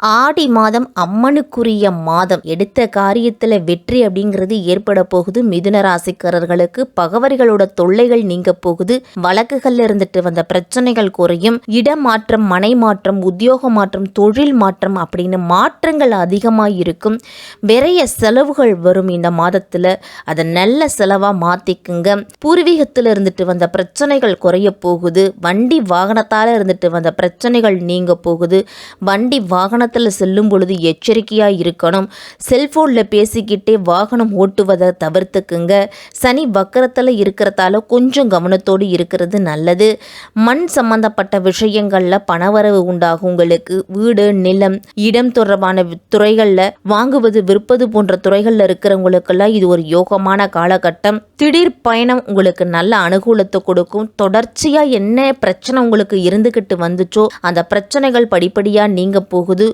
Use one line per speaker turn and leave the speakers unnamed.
ஆடி மாதம் அம்மனுக்குரிய மாதம். எடுத்த காரியத்தில் வெற்றி அப்படிங்கிறது ஏற்பட போகுது. மிதுன ராசிக்காரர்களுக்கு பகவர்களோட தொல்லைகள் நீங்க போகுது. வழக்குகள்ல இருந்துட்டு வந்த பிரச்சனைகள் குறையும். இடமாற்றம் மனை மாற்றம் உத்தியோக மாற்றம் தொழில் மாற்றம் அப்படின்னு மாற்றங்கள் அதிகமாக இருக்கும். விரைய செலவுகள் வரும் இந்த மாதத்தில். அதை நல்ல செலவாக மாற்றிக்குங்க பூர்வீகத்தில் இருந்துட்டு வந்த பிரச்சனைகள் குறைய போகுது. வண்டி வாகனத்தால் இருந்துட்டு வந்த பிரச்சனைகள் நீங்க போகுது. வண்டி வாகன வாகனத்தில் செல்லும் பொழுது எச்சரிக்கையாக இருக்கணும். செல்ஃபோனில் பேசிக்கிட்டே வாகனம் ஓட்டுவதை தவிர்த்துக்குங்க. சனி வக்கரத்தில் இருக்கிறதால கொஞ்சம் கவனத்தோடு இருக்கிறது நல்லது. மண் சம்பந்தப்பட்ட விஷயங்களில் பணவரவு உண்டாகும் உங்களுக்கு. வீடு நிலம் இடம் தொடர்பான துறைகளில் வாங்குவது விற்பது போன்ற துறைகளில் இருக்கிறவங்களுக்கெல்லாம் இது ஒரு யோகமான காலகட்டம். திடீர் பயணம் உங்களுக்கு நல்ல அனுகூலத்தை கொடுக்கும். தொடர்ச்சியாக என்ன பிரச்சனை உங்களுக்கு இருந்துக்கிட்டு வந்துச்சோ அந்த பிரச்சனைகள் படிப்படியாக நீங்க போகுது.